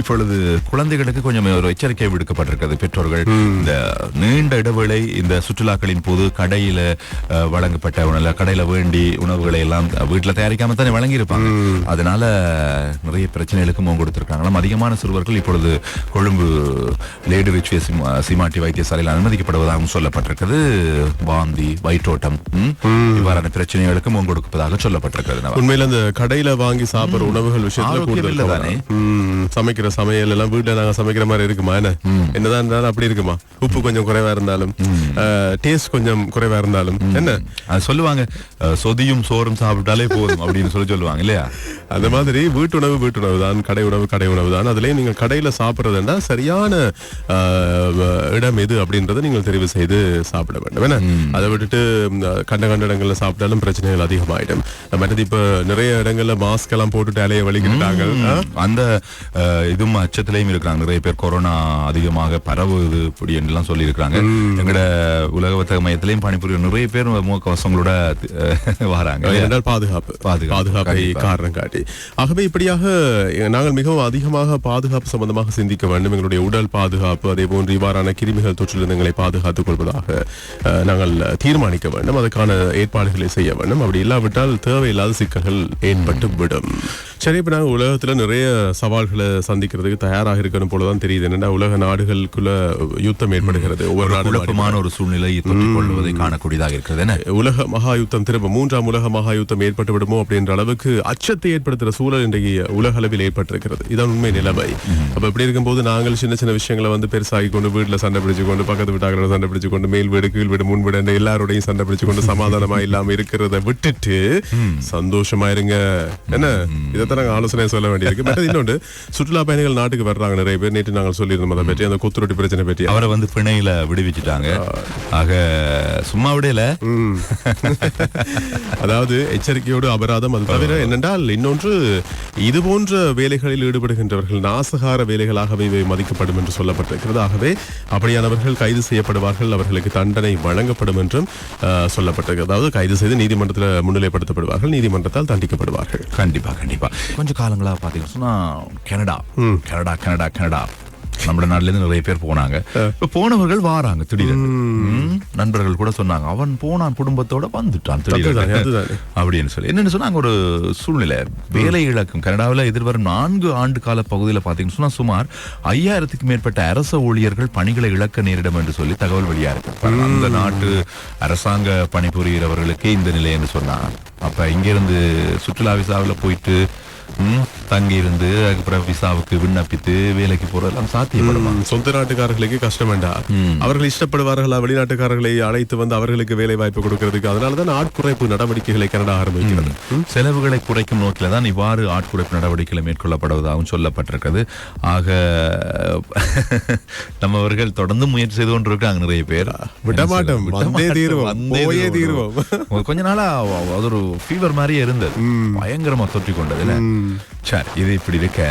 இப்பொழுது குழந்தைகளுக்கு கொஞ்சம் ஒரு எச்சரிக்கை விடுக்கப்பட்டிருக்கிறது. பெற்றோர்கள் இந்த நீண்ட இடைவேளை இந்த சுற்றுலாக்களின் போது கடையில வழங்கப்பட்ட உணவு கடையில வேண்டி உணவுகளை எல்லாம் வீட்டுல தயாரிக்காம தானே வழங்கி இருப்பாங்க அதனால நிறைய பிரச்சனைகளுக்கு முகம் கொடுத்திருக்காங்களாம் அதிகமான சிறுவர்கள் இப்பொழுது கொழும்பு லேடு ரிச்வே சீமாட்டி வைத்தியசாலையில் அனுமதிக்கப்படுவதாகவும் சொல்லப்பட்டிருக்கிறது வாந்தி வயிற்றோட்டம் இவ்வாறான பிரச்சனைகளுக்கு முகம் கொடுப்பதாக சொல்லப்பட்டிருக்கிறது. உண்மையில அந்த கடையில வாங்கி சாப்பிடுற உணவுகள் விஷயத்துல கூடுதல் இல்லதானே? சமைக்கிற சமையல் எல்லாம் வீட்டுல நாங்க சமைக்கிற மாதிரி இருக்குமா? என்ன? என்னதான் இருந்தாலும் அப்படி இருக்குமா? உப்பு கொஞ்சம் குறைவா இருந்தாலும் டேஸ்ட் கொஞ்சம் குறைவா இருந்தாலும் என்ன? அது சொல்லுவாங்க சொதியும் சோறும் சாப்பிட்டாலே போதும் அப்படின்னு சொல்லி சொல்லுவாங்க இல்லையா? அந்த மாதிரி வீட்டுணவு வீட்டுணவு தான் கடை உணவு கடை உணவு தான் அதுலயும் நீங்க கடையில சாப்பிடுறதுன்னா சரியான இடம் எது அப்படின்றத நீங்கள் தெரிவு செய்து சாப்பிட வேண்டும் என்ன? அதை விட்டுட்டு கண்ட கண்ட இடங்கள்ல சாப்பிட்டாலும் பிரச்சனைகள் அதிகமாயிடும். மற்றது இப்ப நிறைய இடங்கள்ல மாஸ்க் எல்லாம் போட்டுட்டு அலைய வலிக்கிட்டாங்க அந்த இதுவும் அச்சத்திலையும் இருக்கிறாங்க. நிறைய பேர் கொரோனா அதிகமாக பரவுது இப்படி எல்லாம் சொல்லி இருக்காங்க எங்கட உலக வர்த்தக மையத்திலையும் பணிபுரியும் நிறைய பேர் முகக்கவசங்களோட வராங்க. என்றால் பாதுகாப்பு. பாதுகாப்பு. காரணம் காட்டி. ஆகவே இப்படியாக நாங்கள் மிகவும் அதிகமாக பாதுகாப்பு சம்பந்தமாக சிந்திக்க வேண்டும். எங்களுடைய உடல் பாதுகாப்பு அதே போன்று இவ்வாறான கிருமிகள் தொற்றிலிருந்து எங்களை பாதுகாத்துக் கொள்வதாக நாங்கள் தீர்மானிக்க வேண்டும். அதுக்கான ஏற்பாடுகளை செய்ய வேண்டும். அப்படி இல்லாவிட்டால் தேவையில்லாத சிக்கல்கள் ஏற்பட்டு விடும். சரி இப்ப நாங்கள் உலகத்துல நிறைய சவால்களை சந்திக்கிறதுக்கு தயாராக இருக்கணும் போலதான் தெரியுது. என்னன்னா உலக நாடுகளுக்குள்ள யுத்தம் ஏற்படுகிறது. ஒவ்வொரு நாடும் குழப்பமான ஒரு சூழ்நிலை தொற்றிக் கொள்வதை காணக்கூடியதாக இருக்கிறது. என்ன? உலக மகா யுத்தம் திரும்ப மூன்றாம் உலக மகா யுத்தம் ஏற்பட்டு விடுமோ அப்படின்ற அளவுக்கு அச்சத்தை ஏற்படுத்துற சூழல் இன்றைக்கு உலக அளவில் ஏற்பட்டிருக்கிறது. இதான் உண்மை நிலைமை. அப்ப இப்படி இருக்கும்போது நாங்கள் சின்ன சின்ன விஷயங்களை வந்து பெருசாகி கொண்டு வீட்டுல சண்டை பிடிச்சு கொண்டு பக்கத்து வீட்டாங்களோட சண்டை பிடிச்சு கொண்டு மேல் வீடு கீழ் வீடு முன் வீடு எல்லாரோடையும் சண்டை பிடிச்சு கொண்டு சமாதானமா இல்லாம இருக்கிறத விட்டுட்டு சந்தோஷமா இருங்க. என்ன? நாங்க ஆலோசனை சொல்ல வேண்டியிருக்கு. மற்றது இன்னொன்று சுற்றுலா பயணிகள் நாட்டுக்கு வர்றாங்க நிறைய பேர். நேற்று நாங்கள் சொல்லியிருந்தோம் அதை பற்றி அந்த கொத்துரொட்டி பிரச்சனை பற்றி. அவரை வந்து பிணையில விடுவிச்சுட்டாங்க. ஆக சும்மா விடையில அதாவது எச்சரிக்கையோடு அபராதம் அது தவிர என்னென்றால் இன்னொன்று இது போன்ற வேலைகளில் ஈடுபடுகின்றவர்கள் நாசகார வேலைகளாகவே இவை மதிக்கப்படும் என்று சொல்லப்பட்டிருக்கிறது. ஆகவே அப்படியானவர்கள் கைது செய்யப்படுவார்கள் அவர்களுக்கு தண்டனை வழங்கப்படும் என்றும் அஹ், சொல்லப்பட்டிருக்கிறது. அதாவது கைது செய்து நீதிமன்றத்தில் முன்னிலைப்படுத்தப்படுவார்கள் நீதிமன்றத்தால் தண்டிக்கப்படுவார்கள். கண்டிப்பா கண்டிப்பா. கொஞ்சம் காலங்களா பாத்தீங்கன்னா சொன்னா கனடா. Canada Canada Canada. நம்ம நாட்டுல இருந்து நிறைய பேர் போனாங்க. இப்ப போனவர்கள் வாராங்க திடீர்னு நண்பர்கள் கூட சொன்னாங்க. அவன் போனான் குடும்பத்தோட வந்துட்டான் திடீர்னு. அப்படின்னு சொல்லி. என்னன்னு சொன்னா அங்க ஒரு சூழ்நிலை. வேலை இழக்கும். கனடாவில் எதிர்வரும் நான்கு ஆண்டு கால பகுதியில் பாத்தீங்கன்னா சொன்னா சுமார் ஐயாயிரத்துக்கு மேற்பட்ட அரச ஊழியர்கள் பணிகளை இழக்க நேரிடும் என்று சொல்லி தகவல் வெளியா இருக்கு அந்த நாட்டு அரசாங்க பணிபுரிகிறவர்களுக்கே இந்த நிலை என்று சொன்னார். அப்ப இங்கிருந்து சுற்றுலா விசாவில் போயிட்டு 嗯。தங்கி இருந்து அதுக்கப்புறம் விசாவுக்கு விண்ணப்பித்து வேலைக்கு போறதெல்லாம் சாத்தியப்படுமா? சொந்த நாட்டுக்காரர்களுக்கு கஷ்டம் வேண்டாம் அவர்கள் இஷ்டப்படுவார்களா வெளிநாட்டுக்காரர்களை அழைத்து வந்து அவர்களுக்கு வேலை வாய்ப்பு கொடுக்கிறதுக்கு அதனாலதான் ஆட்குறைப்பு நடவடிக்கைகளை கனடா ஆரம்பிக்கிறது. செலவுகளை குறைக்கும் நோக்கில தான் இவ்வாறு ஆட்குறைப்பு நடவடிக்கைகளை மேற்கொள்ளப்படுவதாகவும் சொல்லப்பட்டிருக்கிறது. ஆக நம்மவர்கள் தொடர்ந்து முயற்சி செய்து கொண்டிருக்காங்க நிறைய பேர். விட மாட்டோம். விட வந்தே. தீருவோம். கொஞ்ச நாளா அது ஒரு ஃபீவர் மாதிரியே இருந்தது. பயங்கரமா தொற்றிக் கொண்டது இல்ல? இது இப்படி இருக்க